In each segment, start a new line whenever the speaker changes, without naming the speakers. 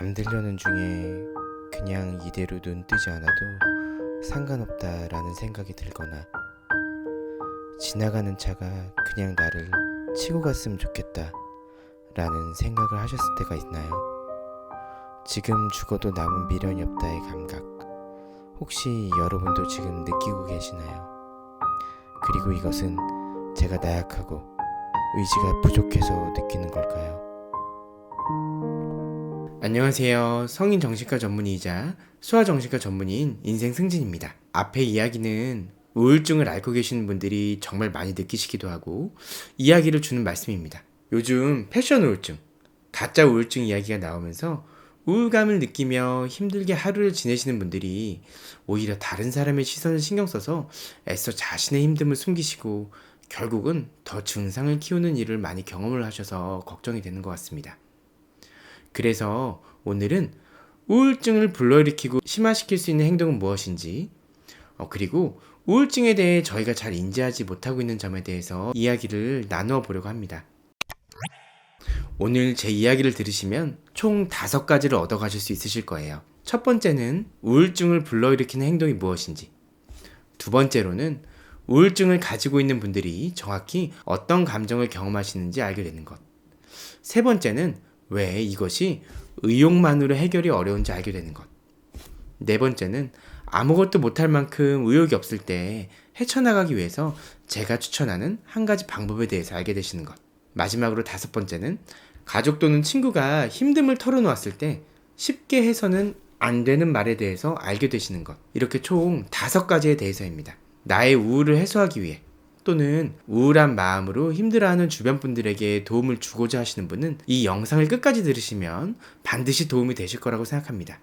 잠들려는 중에 그냥 이대로 눈 뜨지 않아도 상관없다라는 생각이 들거나 지나가는 차가 그냥 나를 치고 갔으면 좋겠다 라는 생각을 하셨을 때가 있나요? 지금 죽어도 남은 미련이 없다의 감각 혹시 여러분도 지금 느끼고 계시나요? 그리고 이것은 제가 나약하고 의지가 부족해서 느끼는 걸까요? 안녕하세요. 성인 정신과 전문의이자 소아 정신과 전문의인 인생 승진입니다. 앞의 이야기는 우울증을 앓고 계시는 분들이 정말 많이 느끼시기도 하고 이야기를 주는 말씀입니다. 요즘 패션 우울증, 가짜 우울증 이야기가 나오면서 우울감을 느끼며 힘들게 하루를 지내시는 분들이 오히려 다른 사람의 시선을 신경 써서 애써 자신의 힘듦을 숨기시고 결국은 더 증상을 키우는 일을 많이 경험을 하셔서 걱정이 되는 것 같습니다. 그래서 오늘은 우울증을 불러일으키고 심화시킬 수 있는 행동은 무엇인지, 어, 그리고 우울증에 대해 저희가 잘 인지하지 못하고 있는 점에 대해서 이야기를 나누어 보려고 합니다. 오늘 제 이야기를 들으시면 총 다섯 가지를 얻어가실 수 있으실 거예요. 첫 번째는 우울증을 불러일으키는 행동이 무엇인지. 두 번째로는 우울증을 가지고 있는 분들이 정확히 어떤 감정을 경험하시는지 알게 되는 것. 세 번째는 왜 이것이 의욕만으로 해결이 어려운지 알게 되는 것. 네 번째는 아무것도 못할 만큼 의욕이 없을 때 헤쳐나가기 위해서 제가 추천하는 한 가지 방법에 대해서 알게 되시는 것. 마지막으로 다섯 번째는 가족 또는 친구가 힘듦을 털어놓았을 때 쉽게 해서는 안 되는 말에 대해서 알게 되시는 것. 이렇게 총 다섯 가지에 대해서입니다. 나의 우울을 해소하기 위해 또는 우울한 마음으로 힘들어하는 주변 분들에게 도움을 주고자 하시는 분은 이 영상을 끝까지 들으시면 반드시 도움이 되실 거라고 생각합니다.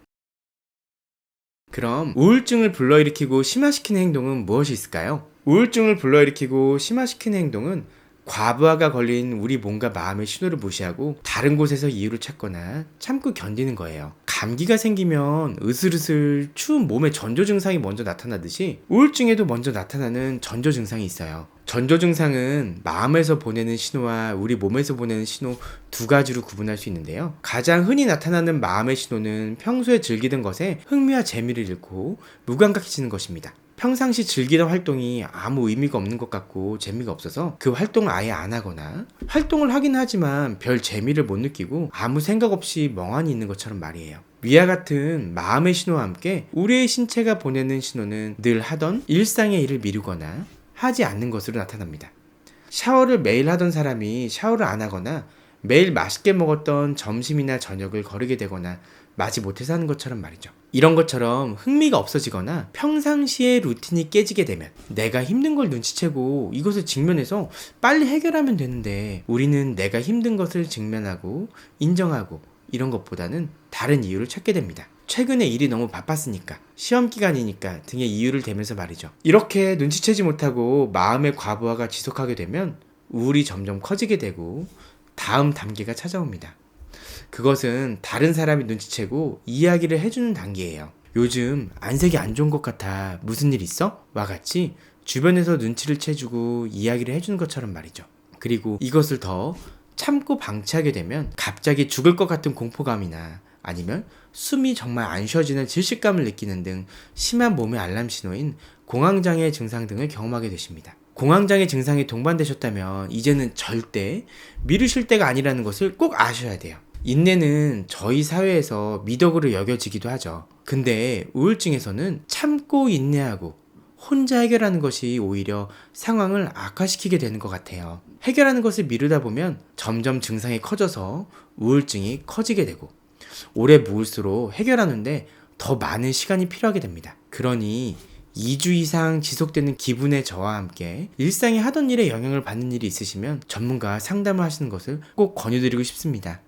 그럼 우울증을 불러일으키고 심화시키는 행동은 무엇이 있을까요? 우울증을 불러일으키고 심화시키는 행동은 과부하가 걸린 우리 몸과 마음의 신호를 무시하고 다른 곳에서 이유를 찾거나 참고 견디는 거예요. 감기가 생기면 으슬으슬 추운 몸의 전조 증상이 먼저 나타나듯이 우울증에도 먼저 나타나는 전조 증상이 있어요. 전조 증상은 마음에서 보내는 신호와 우리 몸에서 보내는 신호 두 가지로 구분할 수 있는데요. 가장 흔히 나타나는 마음의 신호는 평소에 즐기던 것에 흥미와 재미를 잃고 무감각해지는 것입니다. 평상시 즐기던 활동이 아무 의미가 없는 것 같고 재미가 없어서 그 활동을 아예 안 하거나 활동을 하긴 하지만 별 재미를 못 느끼고 아무 생각 없이 멍하니 있는 것처럼 말이에요. 위와 같은 마음의 신호와 함께 우리의 신체가 보내는 신호는 늘 하던 일상의 일을 미루거나 하지 않는 것으로 나타납니다. 샤워를 매일 하던 사람이 샤워를 안 하거나 매일 맛있게 먹었던 점심이나 저녁을 거르게 되거나 마지 못해서 하는 것처럼 말이죠. 이런 것처럼 흥미가 없어지거나 평상시의 루틴이 깨지게 되면 내가 힘든 걸 눈치채고 이것을 직면해서 빨리 해결하면 되는데 우리는 내가 힘든 것을 직면하고 인정하고 이런 것보다는 다른 이유를 찾게 됩니다. 최근에 일이 너무 바빴으니까, 시험 기간이니까 등의 이유를 대면서 말이죠. 이렇게 눈치채지 못하고 마음의 과부하가 지속하게 되면 우울이 점점 커지게 되고 다음 단계가 찾아옵니다. 그것은 다른 사람이 눈치채고 이야기를 해주는 단계예요. 요즘 안색이 안 좋은 것 같아. 무슨 일 있어? 와 같이 주변에서 눈치를 채주고 이야기를 해주는 것처럼 말이죠. 그리고 이것을 더 참고 방치하게 되면 갑자기 죽을 것 같은 공포감이나 아니면 숨이 정말 안 쉬어지는 질식감을 느끼는 등 심한 몸의 알람 신호인 공황장애 증상 등을 경험하게 되십니다. 공황장애 증상이 동반되셨다면 이제는 절대 미루실 때가 아니라는 것을 꼭 아셔야 돼요. 인내는 저희 사회에서 미덕으로 여겨지기도 하죠. 근데 우울증에서는 참고 인내하고 혼자 해결하는 것이 오히려 상황을 악화시키게 되는 것 같아요. 해결하는 것을 미루다 보면 점점 증상이 커져서 우울증이 커지게 되고 오래 묵을수록 해결하는데 더 많은 시간이 필요하게 됩니다. 그러니 2주 이상 지속되는 기분의 저와 함께 일상에 하던 일에 영향을 받는 일이 있으시면 전문가 상담을 하시는 것을 꼭 권유드리고 싶습니다.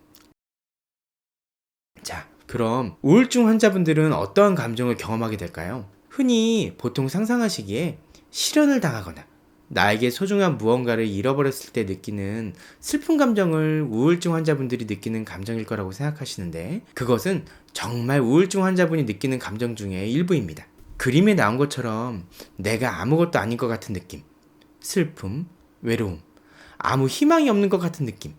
자, 그럼 우울증 환자분들은 어떠한 감정을 경험하게 될까요? 흔히 보통 상상하시기에 실현을 당하거나 나에게 소중한 무언가를 잃어버렸을 때 느끼는 슬픈 감정을 우울증 환자분들이 느끼는 감정일 거라고 생각하시는데 그것은 정말 우울증 환자분이 느끼는 감정 중에 일부입니다. 그림에 나온 것처럼 내가 아무것도 아닌 것 같은 느낌, 슬픔, 외로움, 아무 희망이 없는 것 같은 느낌,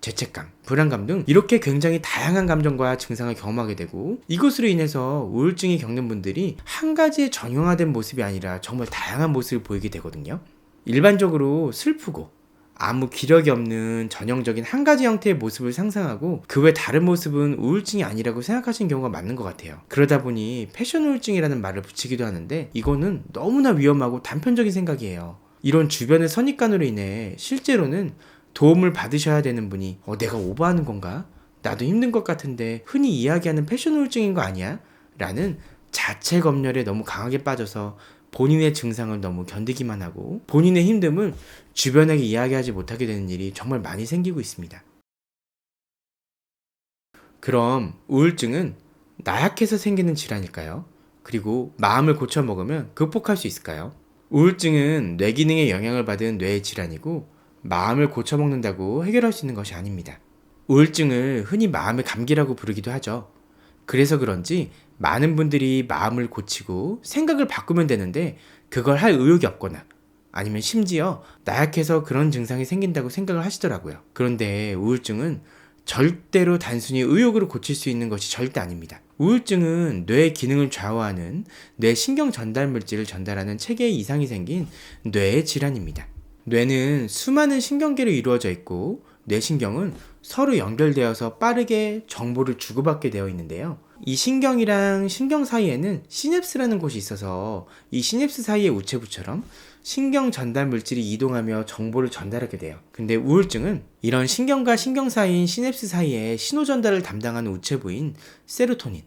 죄책감, 불안감 등 이렇게 굉장히 다양한 감정과 증상을 경험하게 되고 이것으로 인해서 우울증이 겪는 분들이 한 가지의 정형화된 모습이 아니라 정말 다양한 모습을 보이게 되거든요. 일반적으로 슬프고 아무 기력이 없는 전형적인 한 가지 형태의 모습을 상상하고 그 외 다른 모습은 우울증이 아니라고 생각하시는 경우가 맞는 것 같아요. 그러다 보니 패션 우울증이라는 말을 붙이기도 하는데 이거는 너무나 위험하고 단편적인 생각이에요. 이런 주변의 선입관으로 인해 실제로는 도움을 받으셔야 되는 분이 어, 내가 오버하는 건가? 나도 힘든 것 같은데 흔히 이야기하는 패션 우울증인 거 아니야? 라는 자체 검열에 너무 강하게 빠져서 본인의 증상을 너무 견디기만 하고 본인의 힘듦을 주변에게 이야기하지 못하게 되는 일이 정말 많이 생기고 있습니다. 그럼 우울증은 나약해서 생기는 질환일까요? 그리고 마음을 고쳐 먹으면 극복할 수 있을까요? 우울증은 뇌 기능에 영향을 받은 뇌의 질환이고 마음을 고쳐 먹는다고 해결할 수 있는 것이 아닙니다. 우울증을 흔히 마음의 감기라고 부르기도 하죠. 그래서 그런지 많은 분들이 마음을 고치고 생각을 바꾸면 되는데 그걸 할 의욕이 없거나 아니면 심지어 나약해서 그런 증상이 생긴다고 생각을 하시더라고요. 그런데 우울증은 절대로 단순히 의욕으로 고칠 수 있는 것이 절대 아닙니다. 우울증은 뇌의 기능을 좌우하는 뇌 신경 전달 물질을 전달하는 체계에 이상이 생긴 뇌의 질환입니다. 뇌는 수많은 신경계로 이루어져 있고 뇌신경은 서로 연결되어서 빠르게 정보를 주고받게 되어 있는데요. 이 신경이랑 신경 사이에는 시냅스라는 곳이 있어서 이 시냅스 사이의 우체부처럼 신경 전달 물질이 이동하며 정보를 전달하게 돼요. 근데 우울증은 이런 신경과 신경 사이인 시냅스 사이에 신호 전달을 담당하는 우체부인 세로토닌,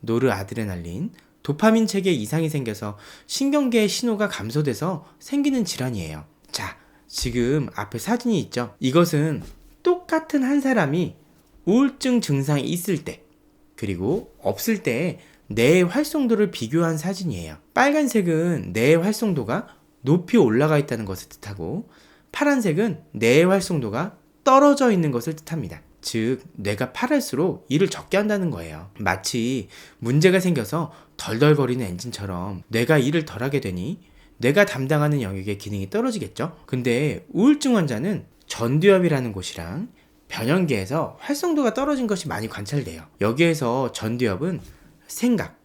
노르아드레날린, 도파민 체계에 이상이 생겨서 신경계의 신호가 감소돼서 생기는 질환이에요. 자, 지금 앞에 사진이 있죠? 이것은 똑같은 한 사람이 우울증 증상이 있을 때, 그리고 없을 때의 뇌의 활성도를 비교한 사진이에요. 빨간색은 뇌의 활성도가 높이 올라가 있다는 것을 뜻하고, 파란색은 뇌의 활성도가 떨어져 있는 것을 뜻합니다. 즉, 뇌가 파랄수록 일을 적게 한다는 거예요. 마치 문제가 생겨서 덜덜거리는 엔진처럼 뇌가 일을 덜 하게 되니 뇌가 담당하는 영역의 기능이 떨어지겠죠? 근데 우울증 환자는 전두엽이라는 곳이랑 변형계에서 활성도가 떨어진 것이 많이 관찰돼요. 여기에서 전두엽은 생각,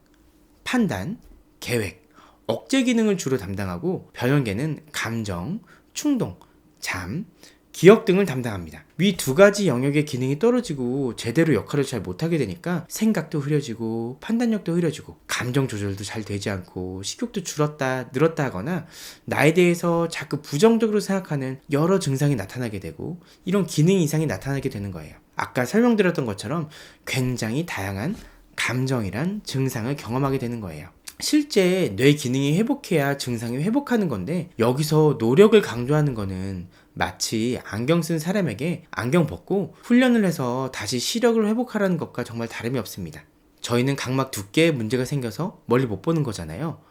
판단, 계획, 억제 기능을 주로 담당하고 변형계는 감정, 충동, 잠, 기억 등을 담당합니다. 위 두 가지 영역의 기능이 떨어지고 제대로 역할을 잘 못하게 되니까 생각도 흐려지고 판단력도 흐려지고 감정 조절도 잘 되지 않고 식욕도 줄었다 늘었다 하거나 나에 대해서 자꾸 부정적으로 생각하는 여러 증상이 나타나게 되고 이런 기능 이상이 나타나게 되는 거예요. 아까 설명드렸던 것처럼 굉장히 다양한 감정이란 증상을 경험하게 되는 거예요. 실제 뇌 기능이 회복해야 증상이 회복하는 건데 여기서 노력을 강조하는 거는 마치 안경 쓴 사람에게 안경 벗고 훈련을 해서 다시 시력을 회복하라는 것과 정말 다름이 없습니다. 저희는 각막 두께에 문제가 생겨서 멀리 못 보는 거잖아요.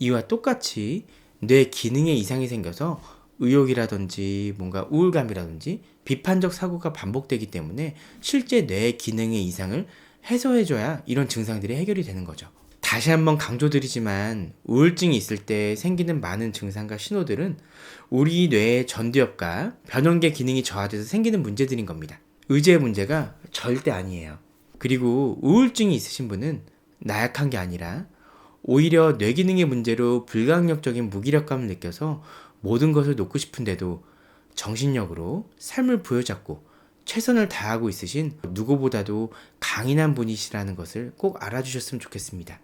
이와 똑같이 뇌 기능에 이상이 생겨서 의욕이라든지 뭔가 우울감이라든지 비판적 사고가 반복되기 때문에 실제 뇌 기능의 이상을 해소해줘야 이런 증상들이 해결이 되는 거죠. 다시 한번 강조드리지만 우울증이 있을 때 생기는 많은 증상과 신호들은 우리 뇌의 전두엽과 변형계 기능이 저하돼서 생기는 문제들인 겁니다. 의지의 문제가 절대 아니에요. 그리고 우울증이 있으신 분은 나약한 게 아니라 오히려 뇌 기능의 문제로 불가항력적인 무기력감을 느껴서 모든 것을 놓고 싶은데도 정신력으로 삶을 부여잡고 최선을 다하고 있으신 누구보다도 강인한 분이시라는 것을 꼭 알아주셨으면 좋겠습니다.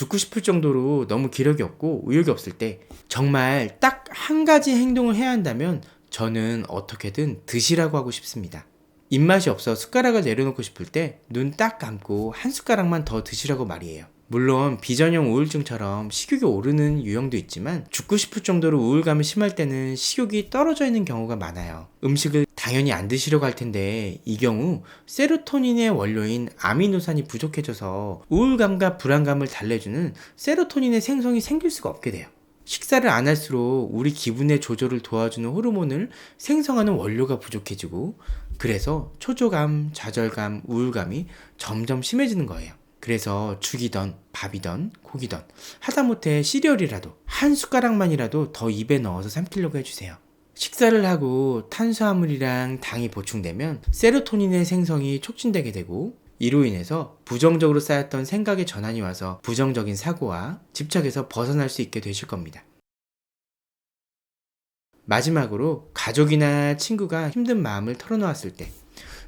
죽고 싶을 정도로 너무 기력이 없고 의욕이 없을 때 정말 딱 한 가지 행동을 해야 한다면 저는 어떻게든 드시라고 하고 싶습니다. 입맛이 없어 숟가락을 내려놓고 싶을 때 눈 딱 감고 한 숟가락만 더 드시라고 말이에요. 물론 비전형 우울증처럼 식욕이 오르는 유형도 있지만 죽고 싶을 정도로 우울감이 심할 때는 식욕이 떨어져 있는 경우가 많아요. 음식을 당연히 안 드시려고 할 텐데 이 경우 세로토닌의 원료인 아미노산이 부족해져서 우울감과 불안감을 달래주는 세로토닌의 생성이 생길 수가 없게 돼요. 식사를 안 할수록 우리 기분의 조절을 도와주는 호르몬을 생성하는 원료가 부족해지고 그래서 초조감, 좌절감, 우울감이 점점 심해지는 거예요. 그래서 죽이던 밥이던 고기던 하다못해 시리얼이라도 한 숟가락만이라도 더 입에 넣어서 삼키려고 해주세요. 식사를 하고 탄수화물이랑 당이 보충되면 세로토닌의 생성이 촉진되게 되고 이로 인해서 부정적으로 쌓였던 생각의 전환이 와서 부정적인 사고와 집착에서 벗어날 수 있게 되실 겁니다. 마지막으로 가족이나 친구가 힘든 마음을 털어놓았을 때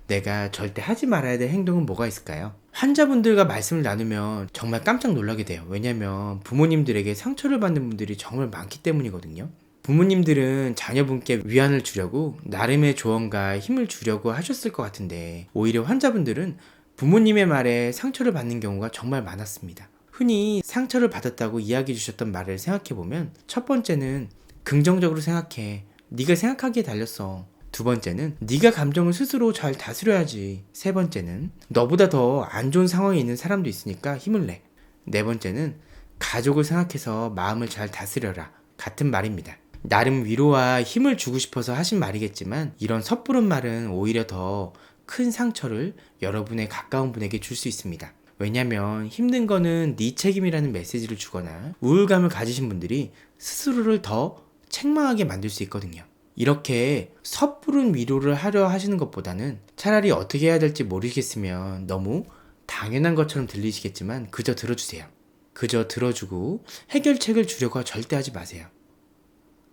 내가 절대 하지 말아야 될 행동은 뭐가 있을까요? 환자분들과 말씀을 나누면 정말 깜짝 놀라게 돼요. 왜냐면 부모님들에게 상처를 받는 분들이 정말 많기 때문이거든요. 부모님들은 자녀분께 위안을 주려고 나름의 조언과 힘을 주려고 하셨을 것 같은데 오히려 환자분들은 부모님의 말에 상처를 받는 경우가 정말 많았습니다. 흔히 상처를 받았다고 이야기해 주셨던 말을 생각해 보면 첫 번째는 긍정적으로 생각해. 네가 생각하기에 달렸어. 두 번째는 네가 감정을 스스로 잘 다스려야지. 세 번째는 너보다 더 안 좋은 상황에 있는 사람도 있으니까 힘을 내. 네 번째는 가족을 생각해서 마음을 잘 다스려라. 같은 말입니다. 나름 위로와 힘을 주고 싶어서 하신 말이겠지만 이런 섣부른 말은 오히려 더 큰 상처를 여러분의 가까운 분에게 줄 수 있습니다. 왜냐면 힘든 거는 네 책임이라는 메시지를 주거나 우울감을 가지신 분들이 스스로를 더 책망하게 만들 수 있거든요. 이렇게 섣부른 위로를 하려 하시는 것보다는 차라리 어떻게 해야 될지 모르겠으면 너무 당연한 것처럼 들리시겠지만 그저 들어주세요. 그저 들어주고 해결책을 주려고 절대 하지 마세요.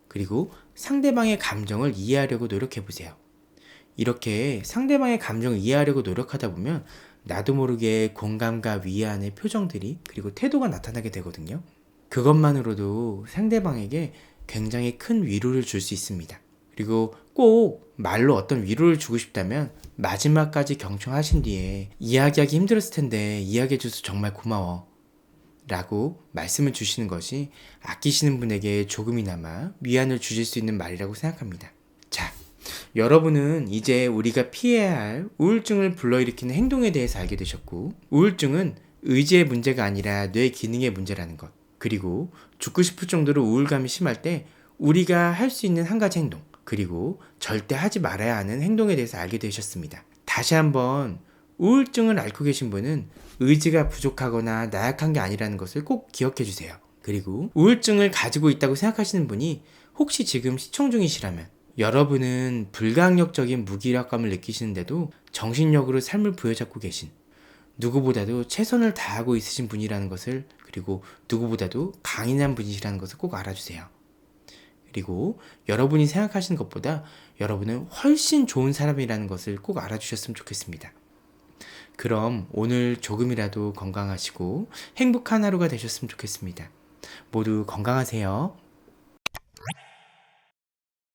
그리고 상대방의 감정을 이해하려고 노력해 보세요. 이렇게 상대방의 감정을 이해하려고 노력하다 보면 나도 모르게 공감과 위안의 표정들이 그리고 태도가 나타나게 되거든요. 그것만으로도 상대방에게 굉장히 큰 위로를 줄 수 있습니다. 그리고 꼭 말로 어떤 위로를 주고 싶다면 마지막까지 경청하신 뒤에 이야기하기 힘들었을 텐데 이야기해줘서 정말 고마워. 라고 말씀을 주시는 것이 아끼시는 분에게 조금이나마 위안을 주실 수 있는 말이라고 생각합니다. 자, 여러분은 이제 우리가 피해야 할 우울증을 불러일으키는 행동에 대해서 알게 되셨고, 우울증은 의지의 문제가 아니라 뇌 기능의 문제라는 것. 그리고 죽고 싶을 정도로 우울감이 심할 때 우리가 할 수 있는 한 가지 행동, 그리고 절대 하지 말아야 하는 행동에 대해서 알게 되셨습니다. 다시 한번 우울증을 앓고 계신 분은 의지가 부족하거나 나약한 게 아니라는 것을 꼭 기억해 주세요. 그리고 우울증을 가지고 있다고 생각하시는 분이 혹시 지금 시청 중이시라면 여러분은 불가항력적인 무기력감을 느끼시는데도 정신력으로 삶을 부여잡고 계신 누구보다도 최선을 다하고 있으신 분이라는 것을 그리고 누구보다도 강인한 분이시라는 것을 꼭 알아주세요. 그리고 여러분이 생각하시는 것보다 여러분은 훨씬 좋은 사람이라는 것을 꼭 알아주셨으면 좋겠습니다. 그럼 오늘 조금이라도 건강하시고 행복한 하루가 되셨으면 좋겠습니다. 모두 건강하세요.